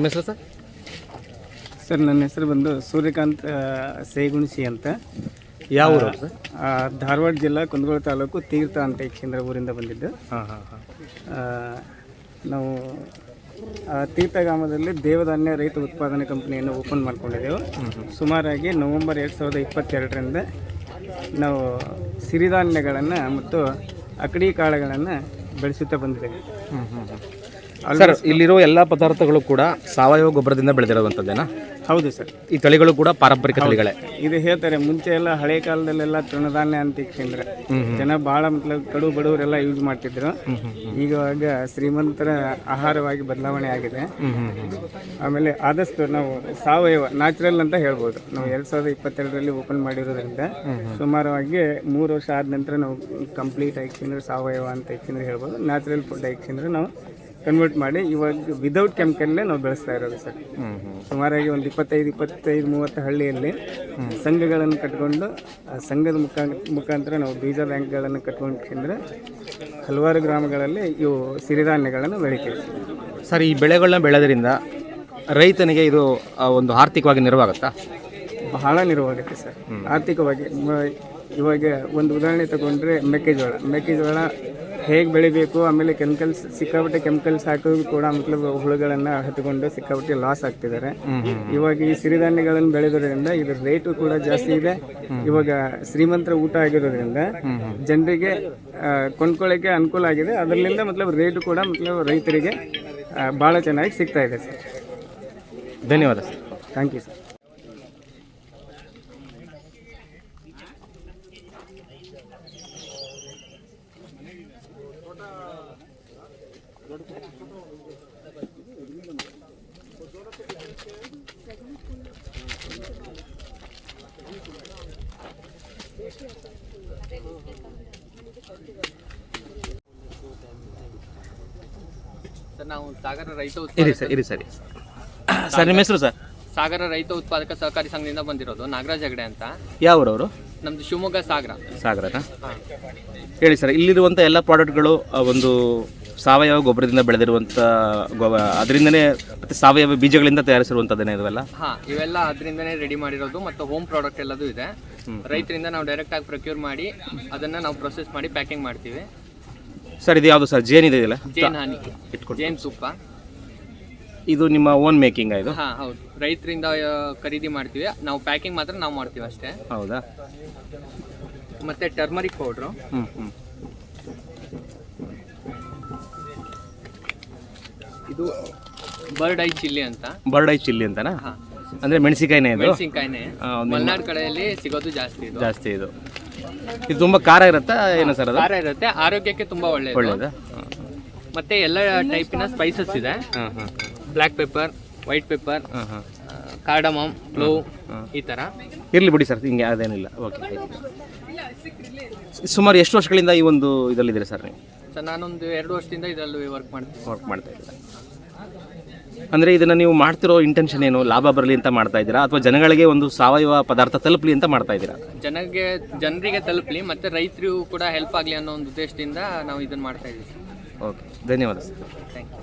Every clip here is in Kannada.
ಹೆಸರು ಸರ್? ಸರ್ ನನ್ನ ಹೆಸರು ಬಂದು ಸೂರ್ಯಕಾಂತ್ ಸೇಗುಣಿಸಿ ಅಂತ. ಯಾವ ಊರು ಸರ್? ಆ, ಧಾರವಾಡ ಜಿಲ್ಲಾ ಕುಂದಗೋಳ ತಾಲೂಕು ತೀರ್ಥ ಅಂತ ಈ ಕೇಂದ್ರ ಊರಿಂದ ಬಂದಿದ್ದು. ಹಾಂ ಹಾಂ ಹಾಂ. ಆ, ನಾವು ಆ, ತೀರ್ಥ ಗ್ರಾಮದಲ್ಲಿ ದೇವಧಾನ್ಯ ರೈತ ಉತ್ಪಾದನೆ ಕಂಪನಿಯನ್ನು ಓಪನ್ ಮಾಡ್ಕೊಂಡಿದ್ದೆವು. ಸುಮಾರಾಗಿ ನವೆಂಬರ್ ಎರಡು ಸಾವಿರದ ಇಪ್ಪತ್ತೆರಡರಿಂದ ನಾವು ಸಿರಿಧಾನ್ಯಗಳನ್ನು ಮತ್ತು ಅಕಡಿ ಕಾಳುಗಳನ್ನು ಬೆಳೆಸುತ್ತಾ ಬಂದಿದ್ದೇವೆ. ಸರ್ ಇಲ್ಲಿರೋ ಎಲ್ಲ ಪದಾರ್ಥಗಳು ಕೂಡ ಸಾವಯವ ಗೊಬ್ಬರದಿಂದ ಬೆಳೆದಿರುವಂಥದ್ದೇನಾ? ಹೌದು ಸರ್. ಈ ತಳಿಗಳು ಕೂಡ ಪಾರಂಪರಿಕ ತಳಿಗಳೇ. ಇದು ಹೇಳ್ತಾರೆ ಮುಂಚೆ ಎಲ್ಲ ಹಳೆ ಕಾಲದಲ್ಲೆಲ್ಲ ತೃಣಧಾನ್ಯ ಅಂತ ಇಟ್ಕೊಂಡ್ರೆ ಜನ ಭಾಳ ಮತ್ಲಬ್ ಕಡು ಬಡವರೆಲ್ಲ ಯೂಸ್ ಮಾಡ್ತಿದ್ರು. ಈವಾಗ ಶ್ರೀಮಂತರ ಆಹಾರವಾಗಿ ಬದಲಾವಣೆ ಆಗಿದೆ. ಆಮೇಲೆ ಆದಷ್ಟು ನಾವು ಸಾವಯವ ನ್ಯಾಚುರಲ್ ಅಂತ ಹೇಳ್ಬೋದು. ನಾವು ಎರಡ್ ಸಾವಿರದ ಇಪ್ಪತ್ತೆರಡರಲ್ಲಿ ಓಪನ್ ಮಾಡಿರೋದ್ರಿಂದ ಸುಮಾರವಾಗಿ ಮೂರು ವರ್ಷ ಆದ ನಂತರ ನಾವು ಕಂಪ್ಲೀಟ್ ಆಗಿ ಸಾವಯವ ಅಂತ ಹೇಳ್ಬೋದು. ನ್ಯಾಚುರಲ್ ಫುಡ್ ಆಗಿ ನಾವು ಕನ್ವರ್ಟ್ ಮಾಡಿ ಇವಾಗ ವಿದೌಟ್ ಕೆಮಿಕಲ್ಲೇ ನಾವು ಬೆಳೆಸ್ತಾ ಇರೋದು ಸರ್. ಸುಮಾರಾಗಿ ಒಂದು ಇಪ್ಪತ್ತೈದು ಇಪ್ಪತ್ತೈದು ಮೂವತ್ತು ಹಳ್ಳಿಯಲ್ಲಿ ಸಂಘಗಳನ್ನು ಕಟ್ಕೊಂಡು ಆ ಸಂಘದ ಮುಖಾ ಮುಖಾಂತರ ನಾವು ಬೀಜ ಬ್ಯಾಂಕ್ಗಳನ್ನು ಕಟ್ಕೊಂಡ್ರೆ ಹಲವಾರು ಗ್ರಾಮಗಳಲ್ಲಿ ಇವು ಸಿರಿಧಾನ್ಯಗಳನ್ನು ಬೆಳಿತೀವಿ. ಸರ್ ಈ ಬೆಳೆಗಳನ್ನ ಬೆಳೆದ್ರಿಂದ ರೈತನಿಗೆ ಇದು ಆ, ಒಂದು ಆರ್ಥಿಕವಾಗಿ ನೆರವಾಗುತ್ತಾ? ಬಹಳ ನೆರವಾಗುತ್ತೆ ಸರ್. ಆರ್ಥಿಕವಾಗಿ ಮ- ಇವಾಗ ಒಂದು ಉದಾಹರಣೆ ತಗೊಂಡ್ರೆ ಮೆಕ್ಕೆಜೋಳ. ಮೆಕ್ಕೆಜೋಳ ಹೇಗೆ ಬೆಳಿಬೇಕು? ಆಮೇಲೆ ಕೆಮಿಕಲ್ಸ್ ಸಿಕ್ಕಾಪಟ್ಟೆ ಕೆಮಿಕಲ್ಸ್ ಹಾಕೋದು ಕೂಡ ಮತ್ಲಬ್ ಹುಳುಗಳನ್ನ ಹತ್ಕೊಂಡು ಸಿಕ್ಕಾಪಟ್ಟೆ ಲಾಸ್ ಆಗ್ತಿದ್ದಾರೆ. ಇವಾಗ ಈ ಸಿರಿಧಾನ್ಯಗಳನ್ನು ಬೆಳೆಯೋದ್ರಿಂದ ಇದ್ರ ರೇಟು ಕೂಡ ಜಾಸ್ತಿ ಇದೆ. ಇವಾಗ ಶ್ರೀಮಂತರ ಊಟ ಆಗಿರೋದ್ರಿಂದ ಜನರಿಗೆ ಕೊಂಡ್ಕೊಳ್ಳೋಕೆ ಅನುಕೂಲ ಆಗಿದೆ. ಅದರಿಂದ ಮತ್ಲಬ್ ರೇಟು ಕೂಡ ಮತ್ಲಬ್ ರೈತರಿಗೆ ಭಾಳ ಚೆನ್ನಾಗಿ ಸಿಗ್ತಾ ಇದೆ ಸರ್. ಧನ್ಯವಾದ sir. Thank you sir sir ನಾವು ಸಾಗರ ರೈತ ಇರಿ ಸರ್ ಇರಿ ಸರಿ. ಸರ್ ನಿಮ್ಮ ಹೆಸರು ಸರ್? ಸಾಗರ ರೈತ ಉತ್ಪಾದಕ ಸಹಕಾರಿ ಸಂಘದಿಂದ ಬಂದಿರೋದು ನಾಗರಾಜ್ ಹೆಗಡೆ ಅಂತ. ಯಾವ್ರವರು? ನಮ್ದು ಶಿವಮೊಗ್ಗ ಸಾಗರ. ಸಾಗರನಾ? ಹೇಳಿ ಸರ್ ಇಲ್ಲಿರುವಂಥ ಎಲ್ಲ ಪ್ರಾಡಕ್ಟ್ಗಳು ಆ, ಒಂದು ಸಾವಯವ ಗೊಬ್ಬರದಿಂದ ಬೆಳೆದಿರುವಂಥ ಅದರಿಂದನೇ ಮತ್ತು ಸಾವಯವ ಬೀಜಗಳಿಂದ ತಯಾರಿಸಿರುವಂಥದ್ದೇನೆ ಇವೆಲ್ಲ ಹಾ ಇವೆಲ್ಲ ಅದರಿಂದನೇ ರೆಡಿ ಮಾಡಿರೋದು ಮತ್ತು ಹೋಮ್ ಪ್ರಾಡಕ್ಟ್ ಎಲ್ಲದೂ ಇದೆ. ರೈತರಿಂದ ನಾವು ಡೈರೆಕ್ಟ್ ಆಗಿ ಪ್ರೊಕ್ಯೂರ್ ಮಾಡಿ ಅದನ್ನ ನಾವು ಪ್ರೊಸೆಸ್ ಮಾಡಿ ಪ್ಯಾಕಿಂಗ್ ಮಾಡ್ತೀವಿ. ಸರ್ ಇದು ಯಾವುದು ಸರ್? ಜೇನ್ ಇದೆಯಲ್ಲ? ಜೇನ್ ಹಾನಿ. ಜೇನ್ ತುಪ್ಪ. ಇದು ನಿಮ್ಮ ಓನ್ ಮೇಕಿಂಗ್ ಇದು? ಹಾ ಹೌದು. ರೈತರಿಂದ ಖರೀದಿ ಮಾಡ್ತೀವಿ. ನಾವು ಪ್ಯಾಕಿಂಗ್ ಮಾತ್ರ ನಾವು ಮಾಡ್ತೀವಿ ಅಷ್ಟೇ. ಹೌದಾ? ಮತ್ತೆ ಟರ್ಮರಿಕ್ ಪೌಡ್ರು ಹ್ಞೂ ಹ್ಞೂ ಇದು ಬರ್ಡ್ ಐ ಚಿಲ್ಲಿ ಅಂತ. ಬರ್ಡ್ ಐ ಚಿಲ್ಲಿ ಅಂತನಾ? ಅಂದ್ರೆ ಮೆಣಸಿಕಾಯಿನೇ ಇದು? ಮೆಣಸಿನ್ಕಾಯಿನೇ. ಮಲೆನಾಡು ಕಡೆಯಲ್ಲಿ ಸಿಗೋದು ಜಾಸ್ತಿ ಇದು. ಜಾಸ್ತಿ ಇದು. ಇದು ತುಂಬ ಖಾರ ಇರುತ್ತಾ? ಏನು ಸರ್ ಅದು? ಖಾರ ಇರುತ್ತೆ. ಆರೋಗ್ಯಕ್ಕೆ ತುಂಬಾ ಒಳ್ಳೆಯದು ಒಳ್ಳೇದಾ? ಮತ್ತೆ ಎಲ್ಲ ಟೈಪಿನ ಸ್ಪೈಸಸ್ ಇದೆ. ಹಾಂ ಹಾಂ ಬ್ಲ್ಯಾಕ್ ಪೆಪ್ಪರ್ ವೈಟ್ ಪೆಪ್ಪರ್ ಹಾಂ ಹಾಂ. ಕಾರ್ಡಮಮ್ ಕ್ಲೋವ್ ಈ ತರ. ಇರಲಿ ಬಿಡಿ ಸರ್ ಹಿಂಗೆ ಅದೇನಿಲ್ಲ. ಓಕೆ ಸುಮಾರು ಎಷ್ಟು ವರ್ಷಗಳಿಂದ ಈ ಒಂದು ಇದರಲ್ಲಿದ್ದೀರಿ ಸರ್ ನೀವು? ಸರ್ ನಾನೊಂದು ಎರಡು ವರ್ಷದಿಂದ ಇದರಲ್ಲಿ ವರ್ಕ್ ಮಾಡ್ತೀನಿ ವರ್ಕ್ ಮಾಡ್ತಾ ಇದ್ದೀರಾ. ಅಂದರೆ ಇದನ್ನು ನೀವು ಮಾಡ್ತಿರೋ ಇಂಟೆನ್ಷನ್ ಏನು? ಲಾಭ ಬರಲಿ ಅಂತ ಮಾಡ್ತಾ ಇದ್ದೀರಾ? ಅಥವಾ ಜನಗಳಿಗೆ ಒಂದು ಸಾವಯವ ಪದಾರ್ಥ ತಲುಪಲಿ ಅಂತ ಮಾಡ್ತಾ ಇದ್ದೀರಾ? ಜನಗೆ ಜನರಿಗೆ ತಲುಪಲಿ ಮತ್ತೆ ರೈತರಿಗೂ ಕೂಡ ಹೆಲ್ಪ್ ಆಗಲಿ ಅನ್ನೋ ಒಂದು ಉದ್ದೇಶದಿಂದ ನಾವು ಇದನ್ನ ಮಾಡ್ತಾ ಇದ್ದೀವಿ ಓಕೆ ಧನ್ಯವಾದ ಸರ್. ಥ್ಯಾಂಕ್ ಯು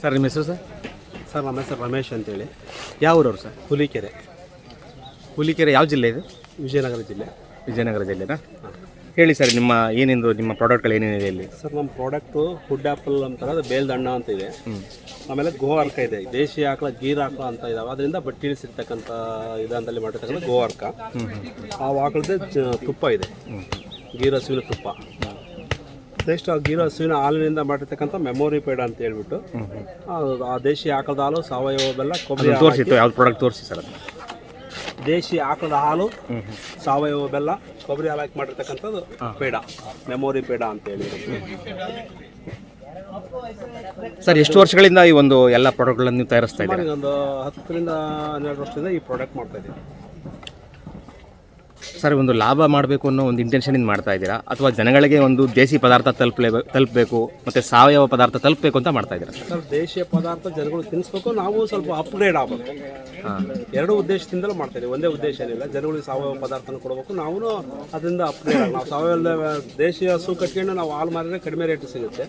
ಸರ್ ನಿಮ್ಮ ಹೆಸರು ಸರ್? ಸರ್ ನಮ್ಮ ಹೆಸರು ರಮೇಶ್ ಅಂತೇಳಿ. ಯಾವ ಊರವ್ರು ಸರ್? ಹುಲಿಕೆರೆ. ಹುಲಿಕೆರೆ ಯಾವ ಜಿಲ್ಲೆ ಇದು? ವಿಜಯನಗರ ಜಿಲ್ಲೆ. ವಿಜಯನಗರ ಜಿಲ್ಲೆನಾ? ಹೇಳಿ ಸರ್ ನಿಮ್ಮ ಏನಿಂದು ನಿಮ್ಮ ಪ್ರಾಡಕ್ಟ್ಗಳು ಏನೇನಿದೆ ಇಲ್ಲಿ? ಸರ್ ನಮ್ಮ ಪ್ರಾಡಕ್ಟು ಫುಡ್ ಆ್ಯಪಲ್ ಅಂತಾರೆ ಅದು ಬೇಲ್ದಣ್ಣ ಅಂತ ಇದೆ. ಆಮೇಲೆ ಗೋ ಅರ್ಕ ಇದೆ. ದೇಶಿ ಆಕಳ ಗೀರ್ ಆಕಳ ಅಂತ ಇದಾವೆ. ಅದರಿಂದ ಬಟ್ಟಿ ಇಳಿಸಿರ್ತಕ್ಕಂಥ ವಿಧಾನದಲ್ಲಿ ಮಾಡಿರ್ತಕ್ಕಂಥ ಗೋ ಅರ್ಕ ಆ ಆಕಳದ ಜ- ತುಪ್ಪ ಇದೆ. ಗೀರ ಹಸುವಿನ ತುಪ್ಪ. ನೆಕ್ಸ್ಟ್ ಆ ಗೀರ ಹಸುವಿನ ಹಾಲಿನಿಂದ ಮಾಡಿರ್ತಕ್ಕಂಥ ಮೆಮೊರಿ ಪೇಡ ಅಂತ ಹೇಳ್ಬಿಟ್ಟು ಆ- ದೇಶಿ ಆಕಳದ ಹಾಲು ಸಾವಯವ ಬೆಲ್ಲ ಕೊಬ್ಬರಿ ತೋರಿಸಿ ಯಾವ್ದು ಪ್ರಾಡಕ್ಟ್ ತೋರಿಸಿ ಸರ್ ಅದು ದೇಶಿ ಆಕಳದ ಹಾಲು ಸಾವಯವ ಬೆಲ್ಲ ಕೊಬ್ಬರಿ ಹಾಲು ಹಾಕಿ ಮಾಡಿರ್ತಕ್ಕಂಥದ್ದು ಪೇಡ ಮೆಮೊರಿ ಪೇಡ ಅಂತ ಹೇಳಿ. ಸರ್ ಎಷ್ಟು ವರ್ಷಗಳಿಂದ ಈ ಒಂದು ಎಲ್ಲ ಪ್ರಾಡಕ್ಟ್ಗಳನ್ನು ನೀವು ತಯಾರಿಸ್ತಾ ಇದ್ದೀರಾ? ಒಂದು ಹತ್ತರಿಂದ ಹನ್ನೆರಡು ವರ್ಷದಿಂದ ಈ ಪ್ರಾಡಕ್ಟ್ ಮಾಡ್ತಾ ಇದ್ದೀವಿ. ಸರ್ ಒಂದು ಲಾಭ ಮಾಡಬೇಕು ಅನ್ನೋ ಒಂದು ಇಂಟೆನ್ಷನಿಂದ ಮಾಡ್ತಾ ಇದ್ದೀರಾ? ಅಥವಾ ಜನಗಳಿಗೆ ಒಂದು ದೇಸಿ ಪದಾರ್ಥ ತಲುಪಲೇ ತಲುಪಬೇಕು ಮತ್ತು ಸಾವಯವ ಪದಾರ್ಥ ತಲುಪಬೇಕು ಅಂತ ಮಾಡ್ತಾ ಇದ್ದೀರಾ? ಸರ್ ದೇಶೀಯ ಪದಾರ್ಥ ಜನಗಳು ತಿನ್ನಿಸ್ಬೇಕು ನಾವು ಸ್ವಲ್ಪ ಅಪ್ಗ್ರೇಡ್ ಆಗಬೇಕು. ಎರಡು ಉದ್ದೇಶದಿಂದಲೂ ಮಾಡ್ತಾ ಇದ್ದೀವಿ ಒಂದೇ ಉದ್ದೇಶ ಏನಿಲ್ಲ ಜನಗಳಿಗೆ ಸಾವಯವ ಪದಾರ್ಥನ ಕೊಡಬೇಕು ನಾವು ಅದರಿಂದ ಅಪ್ಗ್ರೇಡ್ ಆಗಿ ನಾವು ಸಾವಯವ ದೇಶೀಯ ಹಸು ಕಟ್ಕೊಂಡು ನಾವು ಹಾಲು ಮಾರಿದ್ರೆ ಕಡಿಮೆ ರೇಟ್ ಸಿಗುತ್ತೆ.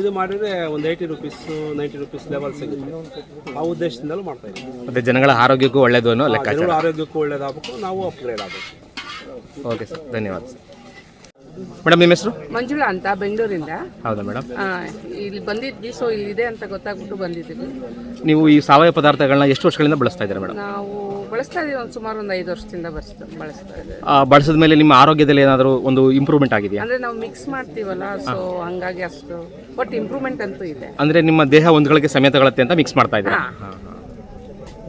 ಇದು ಮಾಡಿದ್ರೆ ಒಂದು eighty rupees ninety rupees level ಸಿಗುತ್ತೆ. ಆ ಉದ್ದೇಶದಿಂದಲೂ ಮಾಡ್ತಾ ಇದ್ದೀವಿ ಮತ್ತು ಜನಗಳ ಆರೋಗ್ಯಕ್ಕೂ ಒಳ್ಳೇದು ಅನ್ನೋ ಲೆಕ್ಕ ಜನಗಳ ಆರೋಗ್ಯಕ್ಕೂ ಒಳ್ಳೇದಾಗಬೇಕು ನಾವು ಅಪ್ಗ್ರೇಡ್ ಆಗಬೇಕು. ಓಕೆ ಸರ್ ಧನ್ಯವಾದ ಸರ್ ಮೇಡಮ್ ನಿಮ್ಮ ಹೆಸರು? ಮಂಜುಳಾ ಅಂತ ಬೆಂಗಳೂರಿಂದ. ಹೌದಾ ಮೇಡಮ್ ಆ, ಇಲ್ಲಿ ಬಂದಿದ್ವಿ ಸೊ ಇಲ್ಲಿದೆ ಅಂತ ಗೊತ್ತಾಗ್ಬಿಟ್ಟು ಬಂದಿದ್ದೀವಿ. ನೀವು ಈ ಸಾವಯವ ಪದಾರ್ಥಗಳನ್ನ ಎಷ್ಟು ವರ್ಷಗಳಿಂದ ಬಳಸ್ತಾ ಇದ್ದೀರಾ ಮೇಡಮ್ ನಾವು ಬಳಸ್ತಾ ಇದೀವಿ ಒಂದು ಸುಮಾರು ಒಂದು ಐದು ವರ್ಷದಿಂದ ಬಳಸ್ತಾ ಬಳಸ್ತಾ ಇದ್ದೀವಿ. ಬಳಸಿದ ಮೇಲೆ ನಿಮ್ಮ ಆರೋಗ್ಯದಲ್ಲಿ ಏನಾದರೂ ಒಂದು ಇಂಪ್ರೂವ್ಮೆಂಟ್ ಆಗಿದೆಯಾ? ಅಂದ್ರೆ ನಾವು ಮಿಕ್ಸ್ ಮಾಡ್ತೀವಲ್ಲ ಸೊ ಹಂಗಾಗಿ ಅಷ್ಟು ಬಟ್ ಇಂಪ್ರೂವ್ಮೆಂಟ್ ಅಂತೂ ಇದೆ. ಅಂದರೆ ನಿಮ್ಮ ದೇಹ ಒಂದ್ಗಳಿಗೆ ಸಮೇತಗಳತ್ತೆ ಅಂತ ಮಿಕ್ಸ್ ಮಾಡ್ತಾ ಇದ್ದೀರಾ?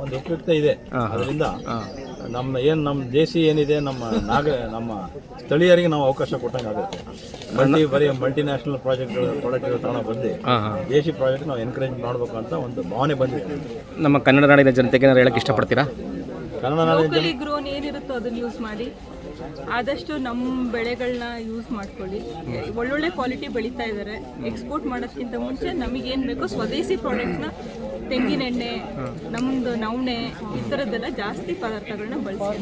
ಒಂದು ಉಪಯುಕ್ತ ಇದೆ. ಅದರಿಂದ ನಮ್ಮ ಏನು ನಮ್ಮ ದೇಶಿ ಏನಿದೆ ನಮ್ಮ ನಾಗ ನಮ್ಮ ಸ್ಥಳೀಯರಿಗೆ ನಾವು ಅವಕಾಶ ಕೊಟ್ಟಂಗೆ ಆಗುತ್ತೆ. ಮಲ್ಟಿ ಬರೀ ಮಲ್ಟಿನ್ಯಾಷನಲ್ ಪ್ರಾಜೆಕ್ಟ್ ಪ್ರಾಡಕ್ಟ್ಗಳು ತಗೊಂಡು ಬಂದು. ದೇಶಿ ಪ್ರಾಜೆಕ್ಟ್ ನಾವು ಎನ್ಕರೇಜ್ ಮಾಡಬೇಕು ಅಂತ ಒಂದು ಭಾವನೆ ಬಂದಿದೆ. ನಮ್ಮ ಕನ್ನಡ ನಾಡಿನ ಜನತೆಗೆ ಏನಾದ್ರು ಹೇಳಕ್ಕೆ ಇಷ್ಟಪಡ್ತೀರಾ? ಕನ್ನಡ ನಾಡಿನ ಜನ ಲೋಕಲಿ ಗ್ರೋನ್ ಏನಿರುತ್ತೋ ಅದನ್ನ ಯೂಸ್ ಮಾಡಿ. ಆದಷ್ಟು ನಮ್ಮ ಬೆಳೆಗಳನ್ನ ಯೂಸ್ ಮಾಡ್ಕೊಳ್ಳಿ. ಒಳ್ಳೊಳ್ಳೆ ಕ್ವಾಲಿಟಿ ಬೆಳೀತಾ ಇದ್ದಾರೆ ಎಕ್ಸ್ಪೋರ್ಟ್ ಮಾಡೋದಕ್ಕಿಂತ ಮುಂಚೆ ನಮಗೇನು ಬೇಕೋ ಸ್ವದೇಶಿ ಪ್ರಾಡಕ್ಟ್ನ ತೆಂಗಿನೆಣ್ಣೆ ನಮ್ಮದು ನವಣೆ ಈ ಥರದ್ದೆಲ್ಲ ಜಾಸ್ತಿ ಪದಾರ್ಥಗಳನ್ನ ಬಳಸಿ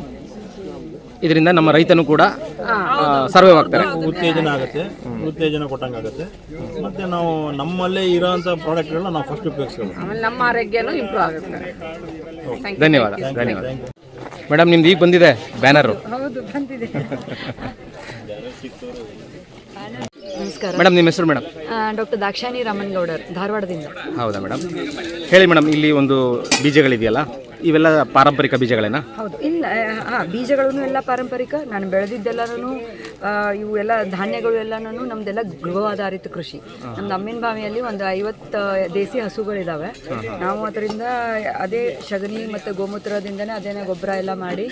ಇದರಿಂದ ನಮ್ಮ ರೈತನು ಕೂಡ ಸರ್ವೈವ್ ಆಗ್ತಾರೆ. ಉತ್ತೇಜನ ಆಗುತ್ತೆ. ಉತ್ತೇಜನ ಕೊಟ್ಟಂಗೆ ಆಗುತ್ತೆ. ಮತ್ತೆ ನಾವು ನಮ್ಮಲ್ಲೇ ಇರೋಂಥ ಪ್ರಾಡಕ್ಟ್ಗಳನ್ನ ನಾವು ಫಸ್ಟ್ ಉಪಯೋಗಿಸ್ಕೋಬೇಕು ಆಮೇಲೆ ನಮ್ಮ ಆರೋಗ್ಯನೂ ಇಂಪ್ರೂವ್ ಆಗುತ್ತೆ. ಧನ್ಯವಾದ. ಧನ್ಯವಾದ. ಮೇಡಮ್ ನಿಮ್ದು ಈಗ ಬಂದಿದೆ ಬ್ಯಾನರು. ಹೌದು ಬಂದಿದೆ. ನಮಸ್ಕಾರ. ಮೇಡಮ್ ನಿಮ್ಮ ಹೆಸರು ಮೇಡಮ್? ಡಾಕ್ಟರ್ ದಾಕ್ಷಾನಿ ರಾಮನ್ ಗೌಡರ್ ಧಾರವಾಡದಿಂದ. ಹೌದಾ ಮೇಡಮ್? ಹೇಳಿ ಮೇಡಮ್ ಇಲ್ಲಿ ಒಂದು ಬೀಜಗಳಿದೆಯಲ್ಲ? ಇವೆಲ್ಲ ಪಾರಂಪರಿಕ ಬೀಜಗಳೇನಾ? ಹೌದು ಇಲ್ಲ ಹಾ ಬೀಜಗಳನ್ನು ಎಲ್ಲ ಪಾರಂಪರಿಕ. ನಾನು ಬೆಳೆದಿದ್ದೆಲ್ಲನೂ ಇವು ಎಲ್ಲ ಧಾನ್ಯಗಳು ಎಲ್ಲನೂ ನಮ್ದೆಲ್ಲ ಗೃಹ ಆಧಾರಿತ ಕೃಷಿ ನಮ್ದು ಅಮ್ಮಿನ ಬಾವಿಯಲ್ಲಿ ಒಂದು ಐವತ್ತು ದೇಸಿ ಹಸುಗಳಿದ್ದಾವೆ ನಾವು ಅದರಿಂದ ಅದೇ ಸಗಣಿ ಮತ್ತು ಗೋಮೂತ್ರದಿಂದನೇ ಅದೇನೇ ಗೊಬ್ಬರ ಎಲ್ಲ ಮಾಡಿ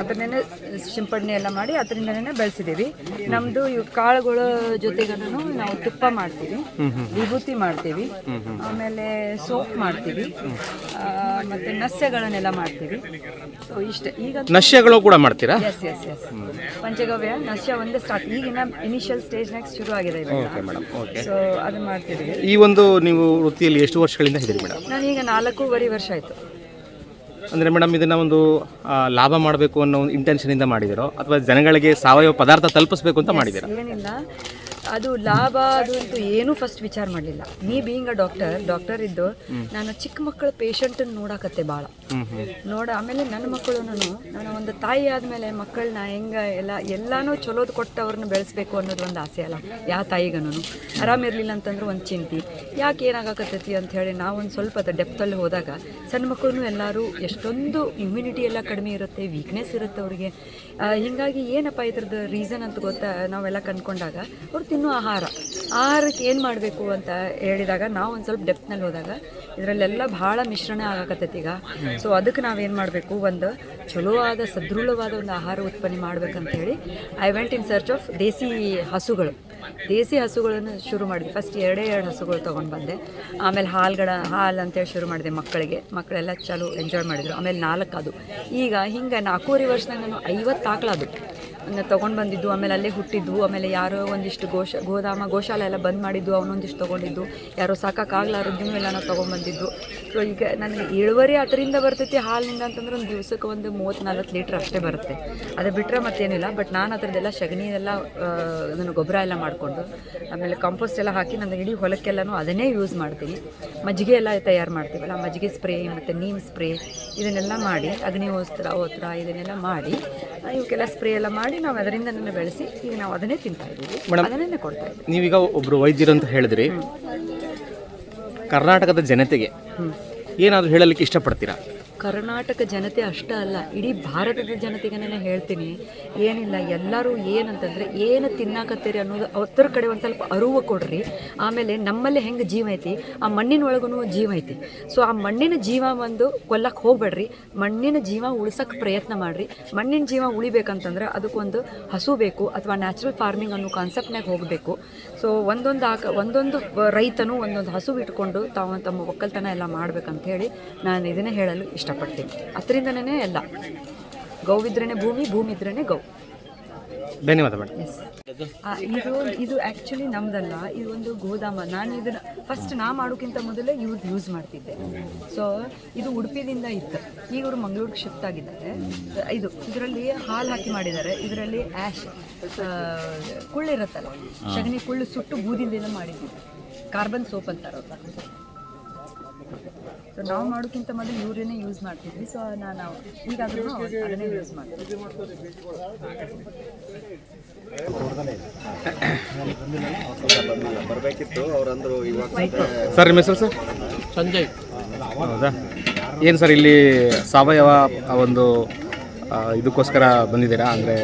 ಅದನ್ನೇ ಸಿಂಪಡಣೆ ಎಲ್ಲ ಮಾಡಿ ಅದರಿಂದನೇ ಬೆಳೆಸಿದ್ದೀವಿ. ನಮ್ಮದು ಇವು ಕಾಳುಗಳ ಜೊತೆಗನೂ ನಾವು ತುಪ್ಪ ಮಾಡ್ತೀವಿ ವಿಭೂತಿ ಮಾಡ್ತೀವಿ ಆಮೇಲೆ ಸೋಪ್ ಮಾಡ್ತೀವಿ ಮತ್ತೆ ನಸ್ಯಗಳನ್ನೆಲ್ಲ ಮಾಡ್ತೀವಿ. ಸೊ ಇಷ್ಟ ಈಗ ನಶ್ಯಗಳು ಕೂಡ ಮಾಡ್ತೀರಾ? ಎಸ್ ಎಸ್ ಎಸ್ ಪಂಚಗವ್ಯ ನಸ್ಯ ಒಂದೇ ಸ್ಟಾರ್ಟ್ ಈಗಿನ ಇನಿಷಿಯಲ್ ಸ್ಟೇಜ್ನಾಗ ಶುರು ಆಗಿದೆ ಇವಾಗ. ಸೊ ಅದು ಮಾಡ್ತಿದ್ದೀವಿ ಈ ಒಂದು ನೀವು ವೃತ್ತಿಯಲ್ಲಿ ಎಷ್ಟು ವರ್ಷಗಳಿಂದ ಇದ್ದೀರಿ ಮೇಡಮ್ ನಾನೀಗ ನಾಲ್ಕೂವರೆ ವರ್ಷ ಆಯಿತು. ಅಂದರೆ ಮೇಡಮ್ ಇದನ್ನು ಒಂದು ಆ, ಲಾಭ ಮಾಡಬೇಕು ಅನ್ನೋ ಒಂದು ಇಂಟೆನ್ಷನಿಂದ ಮಾಡಿದಿರೋ ಅಥವಾ ಜನಗಳಿಗೆ ಸಾವಯವ ಪದಾರ್ಥ ತಲುಪಿಸ್ಬೇಕು ಅಂತ ಮಾಡಿದ್ದೀರಾ ಏನಿಲ್ಲ. ಅದು ಲಾಭ ಅದು ಅಂತೂ ಏನೂ ಫಸ್ಟ್ ವಿಚಾರ ಮಾಡಲಿಲ್ಲ. ನೀ ಬೀಯಿಂಗ್ ಅ ಡಾಕ್ಟರ್ ಡಾಕ್ಟರ್ ಇದ್ದು ನಾನು ಚಿಕ್ಕ ಮಕ್ಕಳ ಪೇಷಂಟನ್ನು ನೋಡಕತ್ತೆ ಭಾಳ ನೋಡ, ಆಮೇಲೆ ನನ್ನ ಮಕ್ಕಳು ನಾನು ಒಂದು ತಾಯಿ ಆದಮೇಲೆ ಮಕ್ಕಳನ್ನ ಹೆಂಗ ಎಲ್ಲ, ಎಲ್ಲಾನು ಚಲೋದು ಕೊಟ್ಟು ಅವ್ರನ್ನ ಬೆಳೆಸ್ಬೇಕು ಅನ್ನೋದು ಒಂದು ಆಸೆ ಅಲ್ಲ. ಯಾವ ತಾಯಿಗನು ಆರಾಮಿರಲಿಲ್ಲ ಅಂತಂದ್ರೆ ಒಂದು ಚಿಂತೆ. ಯಾಕೆ ಏನಾಗಕತ್ತೈತಿ ಅಂತ ಹೇಳಿ ನಾವೊಂದು ಸ್ವಲ್ಪ ಅದು ಡೆಪ್ತಲ್ಲಿ ಹೋದಾಗ ಸಣ್ಣ ಮಕ್ಕಳು ಎಲ್ಲರೂ ಎಷ್ಟೊಂದು ಇಮ್ಯುನಿಟಿ ಎಲ್ಲ ಕಡಿಮೆ ಇರುತ್ತೆ ವೀಕ್ನೆಸ್ ಇರುತ್ತೆ ಅವ್ರಿಗೆ. ಹಿಂಗಾಗಿ ಏನಪ್ಪ ಇದ್ರದ್ದು ರೀಸನ್ ಅಂತ ಗೊತ್ತಾ, ನಾವೆಲ್ಲ ಕಂಡ್ಕೊಂಡಾಗ ಅವ್ರು ತಿನ್ನೋ ಆಹಾರ. ಆಹಾರಕ್ಕೆ ಏನು ಮಾಡಬೇಕು ಅಂತ ಹೇಳಿದಾಗ ನಾವು ಒಂದು ಸ್ವಲ್ಪ ಡೆಪ್ತ್ನಲ್ಲಿ ಹೋದಾಗ ಇದರಲ್ಲೆಲ್ಲ ಭಾಳ ಮಿಶ್ರಣ ಆಗಕತ್ತೈತಿ ಈಗ. ಸೊ ಅದಕ್ಕೆ ನಾವೇನು ಮಾಡಬೇಕು ಒಂದು ಚಲೋ ಆದ ಸದೃಢವಾದ ಒಂದು ಆಹಾರ ಉತ್ಪನ್ನ ಮಾಡ್ಬೇಕಂತ ಹೇಳಿ I went in search of desi ಹಸುಗಳು. ದೇಸಿ ಹಸುಗಳನ್ನು ಶುರು ಮಾಡಿದೆ ಫಸ್ಟ್ ಎರಡೇ ಎರಡು ಹಸುಗಳು ತೊಗೊಂಡು ಬಂದೆ. ಆಮೇಲೆ ಹಾಲ್ಗಳ, ಹಾಲು ಅಂತೇಳಿ ಶುರು ಮಾಡಿದೆ ಮಕ್ಕಳಿಗೆ. ಮಕ್ಕಳೆಲ್ಲ ಚಲೋ ಎಂಜಾಯ್ ಮಾಡಿದರು. ಆಮೇಲೆ ನಾಲ್ಕು ಅದು. ಈಗ ಹಿಂಗೆ ನಾಲ್ಕೂವರೆ ವರ್ಷದಾಗ ನಾನು ಐವತ್ತು ಆಕಳದು ತೊಗೊಂಡು ಬಂದಿದ್ದು, ಆಮೇಲೆ ಅಲ್ಲೇ ಹುಟ್ಟಿದ್ವು ಆಮೇಲೆ ಯಾರೋ ಒಂದಿಷ್ಟು ಗೋಶ, ಗೋದಾಮ, ಗೋಶಾಲೆ ಎಲ್ಲ ಬಂದ್ ಮಾಡಿದ್ದು, ಅವನೊಂದಿಷ್ಟು ತೊಗೊಂಡಿದ್ದು. ಯಾರೋ ಸಾಕಾಗಲಾರದ್ದು ಎಲ್ಲ ನಾವು ತೊಗೊಂಡ್ಬಂದಿದ್ದು ಸೊ ಈಗ ನನಗೆ ಇಳುವರಿ ಅದರಿಂದ ಬರ್ತೈತಿ, ಹಾಲಿನಿಂದ ಅಂತಂದ್ರೆ ಒಂದು ದಿವಸಕ್ಕೆ ಒಂದು ಮೂವತ್ತು ನಲ್ವತ್ತು ಲೀಟ್ರ್ ಅಷ್ಟೇ ಬರುತ್ತೆ. ಅದು ಬಿಟ್ಟರೆ ಮತ್ತೇನಿಲ್ಲ, ಬಟ್ ನಾನು ಅದರದ್ದೆಲ್ಲ ಸಗಣಿಯೆಲ್ಲ ಅದನ್ನು ಗೊಬ್ಬರ ಎಲ್ಲ ಮಾಡಿಕೊಂಡು, ಆಮೇಲೆ ಕಾಂಪೋಸ್ಟ್ ಎಲ್ಲ ಹಾಕಿ ನನ್ನ ಇಡೀ ಹೊಲಕ್ಕೆಲ್ಲನೂ ಅದನ್ನೇ ಯೂಸ್ ಮಾಡ್ತೀನಿ. ಮಜ್ಜಿಗೆ ಎಲ್ಲ ತಯಾರು ಮಾಡ್ತೀವಲ್ಲ ಮಜ್ಜಿಗೆ ಸ್ಪ್ರೇ ಮತ್ತು ನೀಮ್ ಸ್ಪ್ರೇ ಇದನ್ನೆಲ್ಲ ಮಾಡಿ, ಅಗ್ನಿ ಹೋಸ್ತ್ರ ಓತ್ರ ಇದನ್ನೆಲ್ಲ ಮಾಡಿ ಇವಕ್ಕೆಲ್ಲ ಸ್ಪ್ರೇ ಎಲ್ಲ ಮಾಡಿ ನಾವು ಅದರಿಂದ ಬೆಳೆಸಿ ಈಗ ನಾವು ಅದನ್ನೇ ತಿಂತಾ ಇದ್ದೀವಿ. ಅದನ್ನೇ ಕೊಡ್ತಾ ಇದ್ದೀವಿ. ನೀವೀಗ ಒಬ್ರು ವೈದ್ಯರು ಅಂತ ಹೇಳಿದ್ರಿ. ಕರ್ನಾಟಕದ ಜನತೆಗೆ ಏನಾದರೂ ಹೇಳಲಿಕ್ಕೆ ಇಷ್ಟಪಡ್ತೀರಾ? ಕರ್ನಾಟಕ ಜನತೆ ಅಷ್ಟೇ ಅಲ್ಲ, ಇಡೀ ಭಾರತದ ಜನತೆಗೆ ನಾನು ಹೇಳ್ತೀನಿ, ಏನಿಲ್ಲ, ಎಲ್ಲರೂ ಏನಂತಂದರೆ ಏನು ತಿನ್ನಾಕತ್ತೀರಿ ಅನ್ನೋದು ಅವತ್ತರ ಕಡೆ ಒಂದು ಸ್ವಲ್ಪ ಅರಿವು ಕೊಡ್ರಿ. ಆಮೇಲೆ ನಮ್ಮಲ್ಲಿ ಹೆಂಗೆ ಜೀವ ಐತಿ? ಆ ಮಣ್ಣಿನ ಒಳಗೂ ಜೀವ ಐತಿ. ಸೊ ಆ ಮಣ್ಣಿನ ಜೀವ ಒಂದು ಕೊಲ್ಲಕ್ಕೆ ಹೋಗ್ಬೇಡ್ರಿ. ಮಣ್ಣಿನ ಜೀವ ಉಳ್ಸಕ್ಕೆ ಪ್ರಯತ್ನ ಮಾಡಿರಿ. ಮಣ್ಣಿನ ಜೀವ ಉಳಿಬೇಕಂತಂದ್ರೆ ಅದಕ್ಕೊಂದು ಹಸು ಬೇಕು ಅಥವಾ ನ್ಯಾಚುರಲ್ ಫಾರ್ಮಿಂಗ್ ಅನ್ನೋ ಕಾನ್ಸೆಪ್ಟ್ನಾಗ ಹೋಗಬೇಕು. ಸೊ ಒಂದೊಂದು ಆಕ, ಒಂದೊಂದು ರೈತನು ಒಂದೊಂದು ಹಸು ಇಟ್ಕೊಂಡು ತಾವು ತಮ್ಮ ಒಕ್ಕಲ್ತನ ಎಲ್ಲ ಮಾಡ್ಬೇಕಂತ ಹೇಳಿ ನಾನು ಇದನ್ನೇ ಹೇಳಲು ಇಷ್ಟಪಡ್ತೀನಿ ಅದರಿಂದನೇ ಎಲ್ಲ. ಗೌವಿದ್ರೇ ಭೂಮಿ ಭೂಮಿ ಇದ್ರೇ ಗೌ. ಧನ್ಯವಾದ ಮೇಡಮ್. ಎಸ್ ಇದು ಇದು ಆ್ಯಕ್ಚುಲಿ ನಮ್ದಲ್ಲ ಇದು ಒಂದು ಗೋದಾಮ. ನಾನು ಇದನ್ನ ಫಸ್ಟ್ ನಾ ಮಾಡೋಕ್ಕಿಂತ ಮೊದಲೇ ಇವ್ರದ್ದು ಯೂಸ್ ಮಾಡ್ತಿದ್ದೆ. ಸೊ ಇದು ಉಡುಪಿದಿಂದ ಇತ್ತು. ಈಗ ಇವರು ಮಂಗಳೂರಿಗೆ ಶಿಫ್ಟ್ ಆಗಿದ್ದಾರೆ. ಇದು ಇದರಲ್ಲಿ ಹಾಲು ಹಾಕಿ ಮಾಡಿದ್ದಾರೆ. ಇದರಲ್ಲಿ ಆ್ಯಶ್ ಕುಳ್ಳಿರುತ್ತಲ್ಲ ಸಗಣಿ ಕುಳ್ಳು ಸುಟ್ಟು ಬೂದಿಂದ ಮಾಡಿದ್ದೀವಿ. ಕಾರ್ಬನ್ ಸೋಪ್ ಅಂತಾರೆ ಸೊ ನಾವು ಮಾಡೋಕ್ಕಿಂತ ಮೊದಲು ಯೂರಿಯನ್ನೇ ಯೂಸ್ ಮಾಡ್ತಿದ್ವಿ. ಸೊ ನಾನು ಈಗಾದರೂ ಅದನ್ನೇ ಯೂಸ್ ಮಾಡ್ತೀವಿ ಸರ್ ನಿಮ್ಮ ಹೆಸರು ಸರ್? ಸಂಜಯ್. ಹೌದಾ? ಏನು ಸರ್ ಇಲ್ಲಿ ಸಾವಯವ ಒಂದು ಇದಕ್ಕೋಸ್ಕರ ಬಂದಿದ್ದೀರಾ? ಅಂದರೆ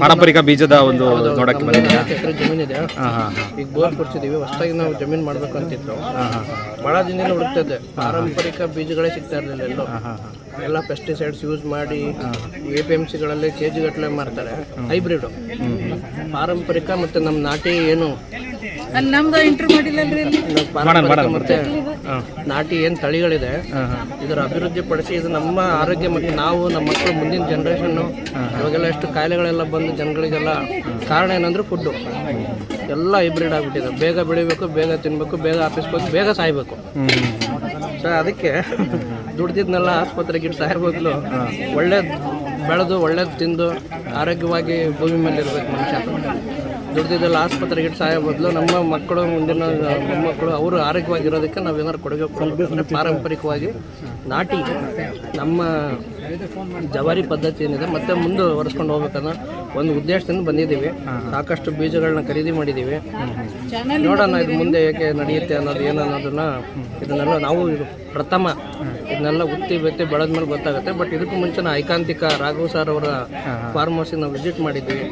ಪಾರಂಪರಿಕ ಬೀಜದ ಒಂದು ನೋಡಕ್ಕೆ ಬಂದಿದ್ದೀರಾ ಎಕರೆ ಜಮೀನಿದೆ ಹಾಂ ಹಾಂ ಹಾಂ. ಈಗ ಬೋರ್ ಕೊಡ್ಸಿದೀವಿ. ಹೊಸದಾಗಿ ನಾವು ಜಮೀನ್ ಮಾಡ್ಬೇಕು ಅಂತಿದ್ರು. ಭಾಳ ದಿನ ಹುಡುಕ್ತದೆ ಪಾರಂಪರಿಕ ಬೀಜಗಳೇ ಸಿಗ್ತಾ ಇರಲಿಲ್ಲ ಎಲ್ಲೋ. ಎಲ್ಲ ಪೆಸ್ಟಿಸೈಡ್ಸ್ ಯೂಸ್ ಮಾಡಿ ಎ ಪಿ ಎಂ ಸಿಗಳಲ್ಲಿ ಕೆ ಜಿ ಗಟ್ಟಲೆ ಮಾರ್ತಾರೆ. ಹೈಬ್ರಿಡ್ ಪಾರಂಪರಿಕ ಮತ್ತೆ ನಮ್ಮ ನಾಟಿ ಏನು? ನಮ್ದು ಮತ್ತೆ ನಾಟಿ ಏನು ತಳಿಗಳಿದೆ ಇದರ ಅಭಿವೃದ್ಧಿ ಪಡಿಸಿ ಇದು ನಮ್ಮ ಆರೋಗ್ಯ ಮತ್ತು ನಾವು ನಮ್ಮ ಮಕ್ಕಳು ಮುಂದಿನ ಜನ್ರೇಷನ್ನು ಇವಾಗೆಲ್ಲ ಎಷ್ಟು ಕಾಯಿಲೆಗಳೆಲ್ಲ ಬಂದು ಜನಗಳಿಗೆಲ್ಲ ಕಾರಣ ಏನಂದ್ರೆ ಫುಡ್ಡು ಎಲ್ಲ ಹೈಬ್ರಿಡ್ ಆಗಿಬಿಟ್ಟಿದೆ. ಬೇಗ ಬೆಳಿಬೇಕು ಬೇಗ ತಿನ್ನಬೇಕು ಬೇಗ ಆಫೀಸ್ಗೆ ಹೋಗಿ ಬೇಗ ಸಾಯ್ಬೇಕು. ಸೊ ಅದಕ್ಕೆ ದುಡ್ದಿದ್ನೆಲ್ಲ ಆಸ್ಪತ್ರೆಗೆ ಸಾಯೋ ಬದಲು ಒಳ್ಳೇದು ಬೆಳೆದು ಒಳ್ಳೇದು ತಿಂದು ಆರೋಗ್ಯವಾಗಿ ಭೂಮಿ ಮೇಲೆ ಇರಬೇಕು ಮನುಷ್ಯ ದುಡ್ದಿದ್ದೆಲ್ಲ ಆಸ್ಪತ್ರೆಗೆ ಸಹಾಯ ಬದಲು ನಮ್ಮ ಮಕ್ಕಳು ಮುಂದಿನ ಮೊಮ್ಮಕ್ಕಳು ಅವರು ಆರೋಗ್ಯವಾಗಿರೋದಕ್ಕೆ ನಾವೇನಾದ್ರು ಕೊಡಬೇಕು. ಪಾರಂಪರಿಕವಾಗಿ ನಾಟಿ ನಮ್ಮ ಜವಾರಿ ಪದ್ಧತಿ ಏನಿದೆ, ಮತ್ತೆ ಮುಂದೆ ಒರೆಸ್ಕೊಂಡು ಹೋಗ್ಬೇಕನ್ನ ಒಂದು ಉದ್ದೇಶದಿಂದ ಬಂದಿದ್ದೀವಿ. ಸಾಕಷ್ಟು ಬೀಜಗಳನ್ನ ಖರೀದಿ ಮಾಡಿದ್ದೀವಿ. ನೋಡೋಣ ಇದು ಮುಂದೆ ಏಕೆ ನಡೆಯುತ್ತೆ ಅನ್ನೋದು ಏನು ಇದನ್ನೆಲ್ಲ ನಾವು ಇದು ಪ್ರಥಮ ಇದನ್ನೆಲ್ಲ ಉತ್ತಿ ಬೆತ್ತಿ ಬೆಳೆದ್ಮೇಲೆ ಗೊತ್ತಾಗುತ್ತೆ. ಬಟ್ ಇದಕ್ಕೂ ಮುಂಚೆ ಐಕಾಂತಿಕ ರಾಘವ್ ಸರ್ ಅವರ ಫಾರ್ಮ್ ನಾವು ವಿಸಿಟ್ ಮಾಡಿದ್ವಿ.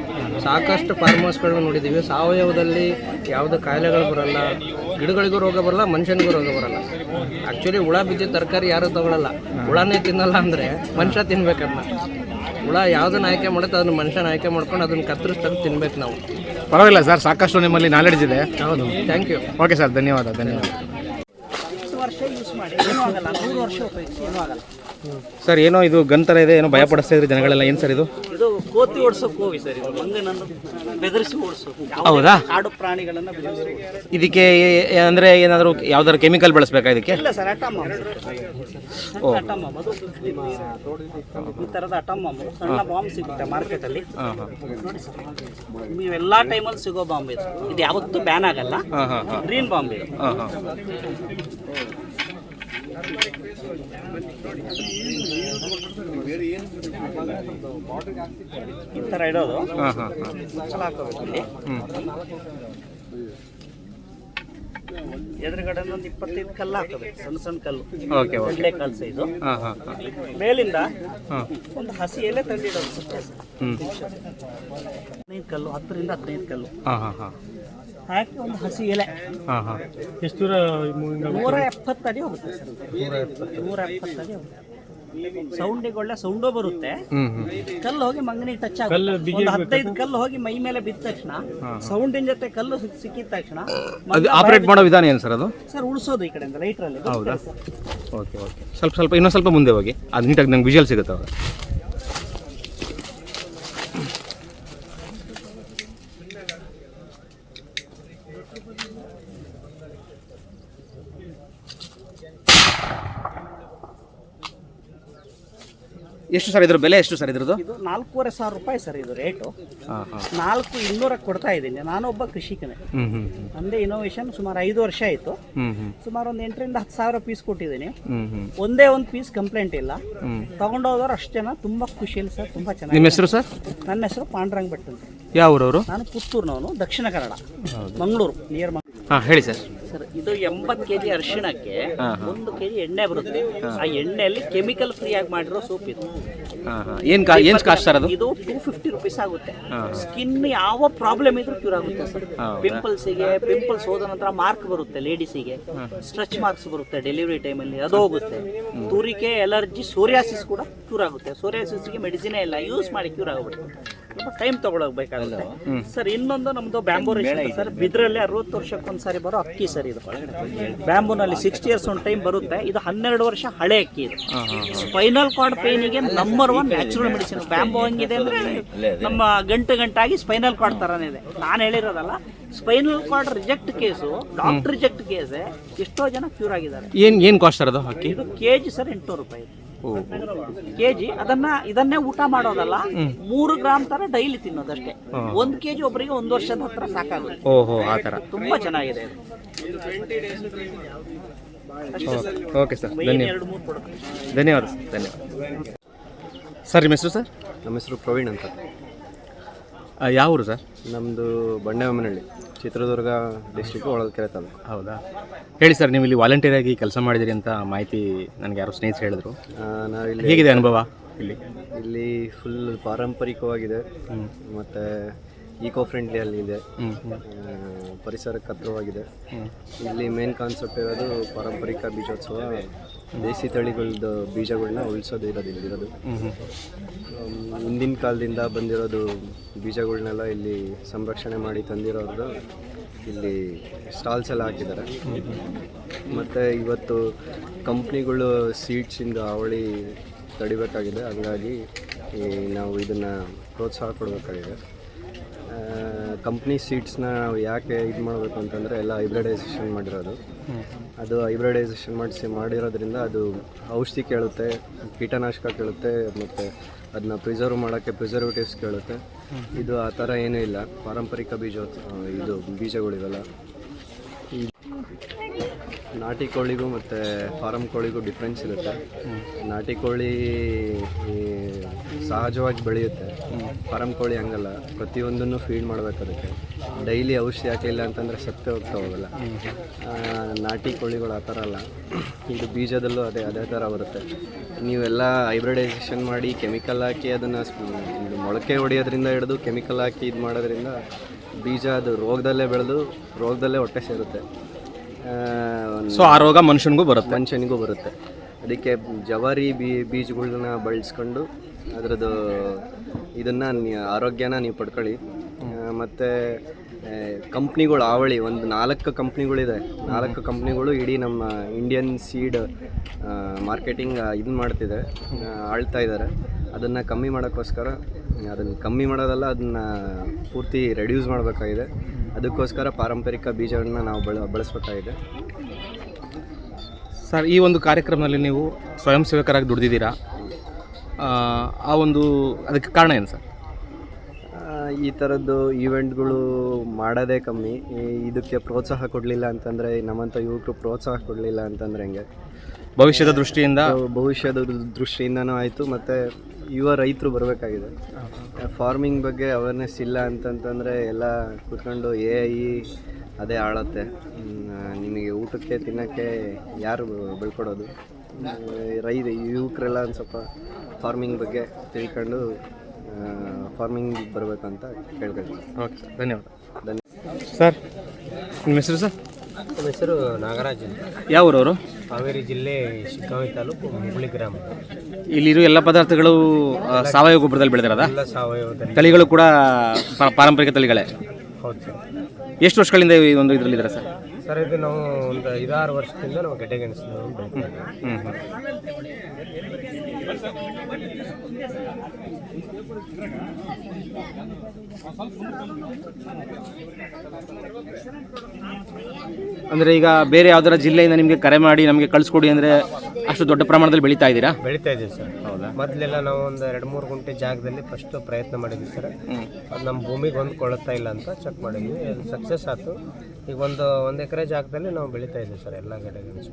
ಸಾಕಷ್ಟು ಫಾರ್ಮ್ ಹೌಸ್ಗಳನ್ನ ನೋಡಿದ್ದೀವಿ. ಸಾವಯವದಲ್ಲಿ ಯಾವುದೇ ಕಾಯಿಲೆಗಳು ಬರಲ್ಲ, ಗಿಡಗಳಿಗೂ ರೋಗ ಬರಲ್ಲ, ಮನುಷ್ಯನಿಗೂ ರೋಗ ಬರಲ್ಲ. ಆ್ಯಕ್ಚುಲಿ ಹುಳ ಬಿದ್ದಿದ್ದ ತರಕಾರಿ ಯಾರೂ ತಗೊಳ್ಳಲ್ಲ ಹುಳನೇ ತಿನ್ನಲ್ಲ ಅಂದರೆ ಮನುಷ್ಯ ತಿನ್ಬೇಕನ್ನ ಹುಳ ಯಾವುದನ್ನ ಆಯ್ಕೆ ಮಾಡುತ್ತೆ ಅದನ್ನ ಮನುಷ್ಯನ ಆಯ್ಕೆ ಮಾಡ್ಕೊಂಡು ಅದನ್ನ ಕತ್ತರಿಸ್ತಾರೆ ತಿನ್ಬೇಕು ನಾವು. ಪರವಾಗಿಲ್ಲ ಸರ್ ಸಾಕಷ್ಟು ನಿಮ್ಮಲ್ಲಿ ನಾಲೆಡ್ಜ್ ಇದೆ. ಹೌದು. ಥ್ಯಾಂಕ್ ಯು ಓಕೆ ಸರ್ ಧನ್ಯವಾದ ಧನ್ಯವಾದ. ವರ್ಷ ಯೂಸ್ ಮಾಡಿ ಏನೂ ಆಗಲ್ಲ. ನೂರು ವರ್ಷ ಉಪಯೋಗಿಸಿ ಏನೂ ಆಗಲ್ಲ. ಸರ್ ಏನೋ ಇದು ಗನ್ ಥರ ಇದೆ ಏನೋ ಭಯ ಪಡಿಸ್ತಾ ಇದ್ರಿ ಜನಗಳೆಲ್ಲ? ಏನು ಸರ್ ಇದು? ಇದು ಕೋತಿ ಓಡಿಸೋಕೆ ಹೋಗಿ ಸರ್ ಇದು. ಮಂಗನನ್ನು ಬೆದರಿಸಿ ಓಡಿಸೋ ಹೌದಾ? ಕಾಡು ಪ್ರಾಣಿಗಳನ್ನು ಬೆದರಿಸಿ. ಇದಕ್ಕೆ ಅಂದರೆ ಏನಾದರೂ ಯಾವ್ದಾದ್ರು ಕೆಮಿಕಲ್ ಬಳಸಬೇಕಾ ಇದಕ್ಕೆ? ಇಲ್ಲ ಸರ್ ಅಟಮ್ ಓ. ಅಟಮ್ಮ ಅದು ಈ ಥರದ ಅಟಮ್ಮ ಸಣ್ಣ ಬಾಂಬ್ ಸಿಗುತ್ತೆ ಮಾರ್ಕೆಟಲ್ಲಿ. ಹಾಂ ಹಾಂ. ನೋಡಿ ಸರ್. ನೀವು ಎಲ್ಲ ಟೈಮಲ್ಲಿ ಸಿಗೋ ಬಾಂಬ್ ಇದು. ಇದು ಯಾವತ್ತೂ ಬ್ಯಾನ್ ಆಗಲ್ಲ. ಹಾಂ ಹಾಂ ಹಾಂ. ಗ್ರೀನ್ ಬಾಂಬ್ ಇದು. ಹಾಂ ಹಾಂ. ಈ ಥರ ಇಡೋದು ಹಾಂ ಹಾಂ ಹಾಂ ಮಸಾಲ ಹಾಕೋಬೇಕು ಇಲ್ಲಿ ಎದುರುಗಡೆ ಒಂದು ಇಪ್ಪತ್ತೈದು ಕಲ್ಲು ಹಾಕಬೇಕು ಸಣ್ಣ ಸಣ್ಣ ಕಲ್ಲು. Okay okay. ಕಡಲೆ ಇದು ಮೇಲಿಂದ ಒಂದು ಹಸಿ ಎಲೆ ತಂದಿಡೋದು ಹದಿನೈದು ಕಲ್ಲು ಹತ್ತರಿಂದ ಹದಿನೈದು ಕಲ್ಲು. ಹಾಂ ಹಾಂ ಹಾಂ. ಹಾಕಿ ಒಂದು ಹಸಿ ಎಲೆ. ಹಾಂ ಹಾಂ. ಎಷ್ಟು ದೂರ ನೂರ ಎಪ್ಪತ್ತು ಅಡಿ ಹೋಗುತ್ತೆ ಸರ್ ನೂರ ಎಪ್ಪತ್ತು ಅಡಿ ಹೋಗುತ್ತೆ. ಸೌಂಡಿಗೆ ಒಳ್ಳೆ ಸೌಂಡೋ ಬರುತ್ತೆ. ಕಲ್ಲು ಹೋಗಿ ಮಂಗನಿಗೆ ಟಚ್ ಆಗುತ್ತೆ. ಒಂದು ಹದಿನೈದು ಕಲ್ಲು ಹೋಗಿ ಮೈ ಮೇಲೆ ಬಿದ್ದ ತಕ್ಷಣ ಸೌಂಡಿನ ಜೊತೆ ಕಲ್ಲು ಸಿಕ್ಕಿದ ತಕ್ಷಣ ಅದು ಆಪರೇಟ್ ಮಾಡೋ ವಿಧಾನ ಏನು ಸರ್ ಅದು? ಸರ್ ಉಳಿಸೋದು ಈ ಕಡೆಯಿಂದ ಲೈಟ್ರಲ್ಲಿ ಹೌದಾ? Okay okay. ಸ್ವಲ್ಪ ಸ್ವಲ್ಪ ಇನ್ನೊಂದು ಸ್ವಲ್ಪ ಮುಂದೆ ಹೋಗಿ. ಅದು ನೀಟಾಗಿ ನಂಗೆ ವಿಜುವಲ್ ಸಿಗುತ್ತೆ ಅವಾಗ. ಎಷ್ಟು ಸರ್ ಇದ್ರ ಬೆಲೆ ಎಷ್ಟು ಸರ್ ಇದ್ರದ್ದು? ಇದು ನಾಲ್ಕೂವರೆ ಸಾವಿರ ರೂಪಾಯಿ ಸರ್ ಇದು ರೇಟು. ನಾಲ್ಕು ಇನ್ನೂರಕ್ಕೆ ಕೊಡ್ತಾ ಇದ್ದೀನಿ. ನಾನೊಬ್ಬ ಕೃಷಿಕನೇ. ಅಂದ್ರೆ ಇನೋವೇಶನ್ ನಂದೇ ಇನೋವೇಷನ್ ಸುಮಾರು ಐದು ವರ್ಷ ಆಯ್ತು. ಸುಮಾರು ಒಂದು ಎಂಟರಿಂದ ಹತ್ತು ಸಾವಿರ ಪೀಸ್ ಕೊಟ್ಟಿದ್ದೀನಿ. ಒಂದೇ ಒಂದು ಪೀಸ್ ಕಂಪ್ಲೇಂಟ್ ಇಲ್ಲ. ತಗೊಂಡೋದವ್ರು ಅಷ್ಟು ಜನ ತುಂಬ ಖುಷಿಯಲ್ಲಿ ಸರ್ ತುಂಬಾ ಚೆನ್ನಾಗಿ ನಿಮ್ಮ ಹೆಸರು ಸರ್? ನನ್ನ ಹೆಸರು ಪಾಂಡ್ರಂಗ್ ಭಟ್ ಅಂತ. ಯಾವ ಊರವರು ನಾನು ಪುತ್ತೂರ್ನವನು ದಕ್ಷಿಣ ಕನ್ನಡ. ಮಂಗಳೂರು ನಿಯರ್ ಮಂಗಳೂರು. ಹಾಂ ಹೇಳಿ ಸರ್. ಸರ್ ಇದು ಎಂಬತ್ತು ಕೆ ಜಿ ಅರಿಶಿಣಕ್ಕೆ ಒಂದು ಕೆ ಜಿ ಎಣ್ಣೆ ಬರುತ್ತೆ. ಆ ಎಣ್ಣೆಯಲ್ಲಿ ಕೆಮಿಕಲ್ ಫ್ರೀ ಆಗಿ ಮಾಡಿರೋ ಸೋಪ್ ಇದು. ಏನು ಏನು ಕಾಸ್ಟ್ ಸರ್ ಅದು? ಇದು ಟೂ ಫಿಫ್ಟಿ ರುಪೀಸ್ ಆಗುತ್ತೆ. ಸ್ಕಿನ್ ಯಾವ ಪ್ರಾಬ್ಲಮ್ ಇದ್ರೂ ಕ್ಯೂರ್ ಆಗುತ್ತೆ ಸರ್. ಪಿಂಪಲ್ಸಿಗೆ ಪಿಂಪಲ್ಸ್ ಹೋದ ನಂತರ ಮಾರ್ಕ್ ಬರುತ್ತೆ ಲೇಡೀಸಿಗೆ ಸ್ಟ್ರೆಚ್ ಮಾರ್ಕ್ಸ್ ಬರುತ್ತೆ ಡೆಲಿವರಿ ಟೈಮಲ್ಲಿ ಅದು ಹೋಗುತ್ತೆ. ತುರಿಕೆ ಎಲರ್ಜಿ ಸೋರಿಯಾಸಿಸ್ ಕೂಡ ಕ್ಯೂರ್ ಆಗುತ್ತೆ. ಸೋರಿಯಾಸಿಸ್ಗೆ ಮೆಡಿಸಿನೇ ಇಲ್ಲ ಯೂಸ್ ಮಾಡಿ ಕ್ಯೂರ್ ಆಗುತ್ತೆ ಟೈಮ್ ತಗೊಳಬೇಕಾಗುತ್ತೆ ಸರ್ ಇನ್ನೊಂದು ನಮ್ದು ಬ್ಯಾಂಬೋ ಸರ್ ಬಿದ್ರಲ್ಲಿ ಅರವತ್ತು ವರ್ಷಕ್ಕೊಂದ್ಸಾರಿ ಬರೋ ಅಕ್ಕಿ ಸರ್ ಸರ್ ಇದು. ಬ್ಯಾಂಬೂನಲ್ಲಿ ಸಿಕ್ಸ್ಟಿ ಇಯರ್ಸ್ ಒಂದು ಟೈಮ್ ಬರುತ್ತೆ. ಇದು ಹನ್ನೆರಡು ವರ್ಷ ಹಳೆ ಅಕ್ಕಿ ಇದು. Spinal cord ಪೇನಿಗೆ number one natural medicine bamboo ಹಂಗಿದೆ ಅಂದ್ರೆ ನಮ್ಮ ಗಂಟು ಗಂಟಾಗಿ ಸ್ಪೈನಲ್ ಕಾರ್ಡ್ ತರಾನೇ ಇದೆ. ನಾನು ಹೇಳಿರೋದಲ್ಲ spinal cord reject case doctor reject case ಎಷ್ಟೋ ಜನ ಕ್ಯೂರ್ ಆಗಿದ್ದಾರೆ. ಏನು ಏನು ಕಾಸ್ಟ್ ಇರೋದು ಅಕ್ಕಿ? ಇದು ಕೆಜಿ ಸರ್ ಎಂಟುನೂರು ರೂಪಾಯಿ. ಕೆ ಜಿ ಅದನ್ನ ಇದನ್ನೇ ಊಟ ಮಾಡೋದಲ್ಲ ಮೂರು ಗ್ರಾಮ್ ತರ ಡೈಲಿ ತಿನ್ನೋದಷ್ಟೇ ಒಂದ್ ಕೆಜಿ ಒಬ್ಬರಿಗೆ ಒಂದ್ ವರ್ಷದ ಹತ್ರ ಸಾಕಾಗುತ್ತೆ. ಓಹೋ ಆ ಥರ ತುಂಬಾ ಚೆನ್ನಾಗಿದೆ ಇದು. ಓಕೆ ಸರ್ ಧನ್ಯವಾದ. ಎರಡು ಮೂರು ಕೊಡುತ್ತೆ. ಧನ್ಯವಾದ ಸರ್ ಧನ್ಯವಾದ. ಸರ್ ನಿಮ್ಮ ಹೆಸರು ಸರ್? ನಮ್ಮ ಹೆಸರು ಪ್ರವೀಣ್ ಅಂತ. ಆ, ಯಾವ ಊರು ಸರ್? ನಮ್ಮದು ಬಂಡೆವಮ್ಮನಹಳ್ಳಿ ಚಿತ್ರದುರ್ಗ ಡಿಸ್ಟಿಕ್ ಒಳಗೆ ತಾಲೂಕು ಹೌದಾ? ಹೇಳಿ ಸರ್ ನೀವು ಇಲ್ಲಿ ವಾಲಂಟಿಯರ್ ಆಗಿ ಕೆಲಸ ಮಾಡಿದಿರಿ ಅಂತ ಮಾಹಿತಿ ನನಗೆ ಯಾರು ಸ್ನೇಹಿತರು ಹೇಳಿದ್ರು. ಇಲ್ಲಿ ಹೇಗಿದೆ ಅನುಭವ ಇಲ್ಲಿ? ಇಲ್ಲಿ ಫುಲ್ ಪಾರಂಪರಿಕವಾಗಿದೆ. ಮತ್ತು ಈಕೋ ಫ್ರೆಂಡ್ಲಿ ಅಲ್ಲಿ ಇದೆ ಪರಿಸರಕ್ಕೆ ಹತ್ರವಾಗಿದೆ ಇಲ್ಲಿ ಮೇನ್ ಕಾನ್ಸೆಪ್ಟ್ ಇರೋದು ಪಾರಂಪರಿಕ ಬೀಜೋತ್ಸವ. ದೇಸಿ ತಳಿಗಳದ್ದು ಬೀಜಗಳನ್ನ ಉಳಿಸೋದು ಇರೋದು ಇಲ್ಲಿರೋದು ಹಿಂದಿನ ಕಾಲದಿಂದ ಬಂದಿರೋದು ಬೀಜಗಳನ್ನೆಲ್ಲ ಇಲ್ಲಿ ಸಂರಕ್ಷಣೆ ಮಾಡಿ ತಂದಿರೋದು ಇಲ್ಲಿ ಸ್ಟಾಲ್ಸ್ ಎಲ್ಲ ಹಾಕಿದ್ದಾರೆ. ಮತ್ತು ಇವತ್ತು ಕಂಪ್ನಿಗಳು ಸೀಡ್ಸಿಂದ ಅವಳಿ ತಡಿಬೇಕಾಗಿದೆ. ಹಾಗಾಗಿ ಈ ನಾವು ಇದನ್ನು ಪ್ರೋತ್ಸಾಹ ಕೊಡಬೇಕಾಗಿದೆ. ಕಂಪ್ನಿ ಸೀಟ್ಸ್ನ ನಾವು ಯಾಕೆ ಇದು ಮಾಡಬೇಕು ಅಂತಂದರೆ ಎಲ್ಲ ಹೈಬ್ರಿಡೈಸೇಷನ್ ಮಾಡಿರೋದು. ಅದು ಹೈಬ್ರಿಡೈಸೇಷನ್ ಮಾಡಿಸಿ ಮಾಡಿರೋದ್ರಿಂದ ಅದು ಔಷಧಿ ಕೇಳುತ್ತೆ, ಕೀಟನಾಶಕ ಕೇಳುತ್ತೆ, ಮತ್ತು ಅದನ್ನ ಪ್ರಿಸರ್ವ್ ಮಾಡೋಕ್ಕೆ ಪ್ರಿಸರ್ವೇಟಿವ್ಸ್ ಕೇಳುತ್ತೆ. ಇದು ಆ ಥರ ಏನೂ ಇಲ್ಲ. ಪಾರಂಪರಿಕ ಬೀಜ ಇದು ಬೀಜಗಳಿವೆಲ್ಲ. ನಾಟಿ ಕೋಳಿಗೂ ಮತ್ತು ಫಾರಮ್ ಕೋಳಿಗೂ ಡಿಫ್ರೆನ್ಸ್ ಇರುತ್ತೆ. ನಾಟಿ ಕೋಳಿ ಸಹಜವಾಗಿ ಬೆಳೆಯುತ್ತೆ. ಫಾರಂ ಕೋಳಿ ಹಂಗಲ್ಲ. ಪ್ರತಿಯೊಂದನ್ನು ಫೀಡ್ ಮಾಡಬೇಕು ಅದಕ್ಕೆ. ಡೈಲಿ ಔಷಧಿ ಹಾಕಲಿಲ್ಲ ಅಂತಂದರೆ ಸತ್ತೇ ಹೋಗ್ತಾ ಹೋಗಲ್ಲ. ನಾಟಿ ಕೋಳಿಗಳು ಆ ಥರ ಅಲ್ಲ. ಇದು ಬೀಜದಲ್ಲೂ ಅದೇ ಅದೇ ಥರ ಬರುತ್ತೆ. ನೀವೆಲ್ಲ ಹೈಬ್ರಿಡೈಸೇಷನ್ ಮಾಡಿ ಕೆಮಿಕಲ್ ಹಾಕಿ ಅದನ್ನು ಮೊಳಕೆ ಹೊಡೆಯೋದ್ರಿಂದ ಹಿಡಿದು ಕೆಮಿಕಲ್ ಹಾಕಿ ಇದು ಮಾಡೋದ್ರಿಂದ ಬೀಜ ಅದು ರೋಗದಲ್ಲೇ ಬೆಳೆದು ರೋಗದಲ್ಲೇ ಹೊಟ್ಟೆ ಸೇರುತ್ತೆ. ಸೊ ಆ ರೋಗ ಮನುಷ್ಯನಿಗೂ ಬರುತ್ತೆ. ಮನುಷ್ಯನಿಗೂ ಬರುತ್ತೆ. ಅದಕ್ಕೆ ಜವಾರಿ ಬೀ ಬೀಜಗಳನ್ನ ಬಳಸ್ಕೊಂಡು ಅದರದ್ದು ಇದನ್ನು ಆರೋಗ್ಯನ ನೀವು ಪಡ್ಕೊಳ್ಳಿ. ಮತ್ತು ಕಂಪ್ನಿಗಳು ಆವಳಿ ಒಂದು ನಾಲ್ಕು ಕಂಪ್ನಿಗಳಿದೆ. ನಾಲ್ಕು ಕಂಪ್ನಿಗಳು ಇಡೀ ನಮ್ಮ ಇಂಡಿಯನ್ ಸೀಡ್ ಮಾರ್ಕೆಟಿಂಗ್ ಇದು ಮಾಡ್ತಿದೆ. ಆಳ್ತಾ ಇದ್ದಾರೆ ಅದನ್ನು ಕಮ್ಮಿ ಮಾಡೋಕ್ಕೋಸ್ಕರ ಅದನ್ನು ಕಮ್ಮಿ ಮಾಡೋದಲ್ಲ ಅದನ್ನು ಪೂರ್ತಿ ರೆಡ್ಯೂಸ್ ಮಾಡಬೇಕಾಗಿದೆ. ಅದಕ್ಕೋಸ್ಕರ ಪಾರಂಪರಿಕ ಬೀಜವನ್ನು ನಾವು ಬಳ ಬಳಸಬೇಕಾಗಿದೆ. ಸರ್ ಈ ಒಂದು ಕಾರ್ಯಕ್ರಮದಲ್ಲಿ ನೀವು ಸ್ವಯಂ ಸೇವಕರಾಗಿ ದುಡಿದಿದ್ದೀರಾ? ಆ, ಒಂದು ಅದಕ್ಕೆ ಕಾರಣ ಏನು ಸರ್? ಈ ಥರದ್ದು ಈವೆಂಟ್ಗಳು ಮಾಡೋದೇ ಕಮ್ಮಿ. ಈ- ಇದಕ್ಕೆ ಪ್ರೋತ್ಸಾಹ ಕೊಡಲಿಲ್ಲ ಅಂತಂದರೆ ನಮ್ಮಂಥ ಯುವಕರು ಪ್ರೋತ್ಸಾಹ ಕೊಡಲಿಲ್ಲ ಅಂತಂದರೆ ಹೆಂಗೆ? ಭವಿಷ್ಯದ ದೃಷ್ಟಿಯಿಂದ? ಭವಿಷ್ಯದ ದೃಷ್ಟಿಯಿಂದನೂ ಆಯಿತು ಮತ್ತು ಯುವ ರೈತರು ಬರಬೇಕಾಗಿದೆ. ಫಾರ್ಮಿಂಗ್ ಬಗ್ಗೆ ಅವೇರ್ನೆಸ್ ಇಲ್ಲ ಅಂತಂತಂದರೆ ಎಲ್ಲ ಕೂತ್ಕೊಂಡು ಎ ಐ ಅದೇ ಆಳತ್ತೆ. ನಿಮಗೆ ಊಟಕ್ಕೆ ತಿನ್ನೋಕ್ಕೆ ಯಾರು ಬೆಳ್ಕೊಡೋದು? ರೈ ಯುವಕರೆಲ್ಲ ಒಂದು ಸ್ವಲ್ಪ ಫಾರ್ಮಿಂಗ್ ಬಗ್ಗೆ ತಿಳ್ಕೊಂಡು ಫಾರ್ಮಿಂಗ್ ಬರಬೇಕಂತ ಕೇಳ್ಕೊಳ್ತೀನಿ. ಓಕೆ ಸರ್ ಧನ್ಯವಾದ. ಧನ್ಯ ಸರ್ ನಿಮ್ಮ ಹೆಸರು ಸರ್ ನಮ್ಮ ಹೆಸರು ನಾಗರಾಜ್ ಯಾವ ಊರವರು ಹಾವೇರಿ ಜಿಲ್ಲೆ ಶಿಕ್ಕಾವಿ ತಾಲೂಕು ಮುಗುಳಿ ಗ್ರಾಮ. ಇಲ್ಲಿರೋ ಎಲ್ಲ ಪದಾರ್ಥಗಳು ಆ, ಸಾವಯವ ಗೊಬ್ಬರದಲ್ಲಿ ಬೆಳೆದಿರೋದಾ? ಸಾವಯವ ಸಾವಯವದಲ್ಲಿ. ತಳಿಗಳು ಕೂಡ ಪಾ- ಪಾರಂಪರಿಕ ತಳಿಗಳೇ? ಹೌದು ಸರ್. ಎಷ್ಟು ವರ್ಷಗಳಿಂದ ಈ ಒಂದು ಇದರಲ್ಲಿದ್ದಾರೆ ಸರ್? ಸರ್ ಇದು ನಾವು ಒಂದು ಐದಾರು ವರ್ಷದಿಂದ ನಾವು ಗೆಡ್ಡೆಗೆಣಸು ಹ್ಞೂ ಹ್ಞೂ ಅಂದರೆ ಈಗ ಬೇರೆ ಯಾವ್ದಾರ ಜಿಲ್ಲೆಯಿಂದ ನಿಮಗೆ ಕರೆ ಮಾಡಿ ನಮಗೆ ಕಳಿಸ್ಕೊಡಿ ಅಂದರೆ ಅಷ್ಟು ದೊಡ್ಡ ಪ್ರಮಾಣದಲ್ಲಿ ಬೆಳೀತಾ ಇದ್ದೀರಾ? ಬೆಳಿತಾ ಇದ್ದೀವಿ ಸರ್. ಹೌದಾ? ಮೊದಲೆಲ್ಲ ನಾವು ಒಂದು ಎರಡು ಮೂರು ಗುಂಟೆ ಜಾಗದಲ್ಲಿ ಫಸ್ಟ್ ಪ್ರಯತ್ನ ಮಾಡಿದ್ವಿ ಸರ್. ಅದು ನಮ್ಮ ಭೂಮಿಗೆ ಹೊಂದ್ಕೊಳ್ಳುತ್ತಾ ಇಲ್ಲ ಅಂತ ಚೆಕ್ ಮಾಡಿದ್ವಿ. ಅದು ಸಕ್ಸಸ್ ಆಯ್ತು. ಈಗ ಒಂದು ಒಂದು ಎಕರೆ ಜಾಗದಲ್ಲಿ ನಾವು ಬೆಳೀತಾ ಇದ್ದೀವಿ ಸರ್ ಎಲ್ಲ ಗೆಣಸು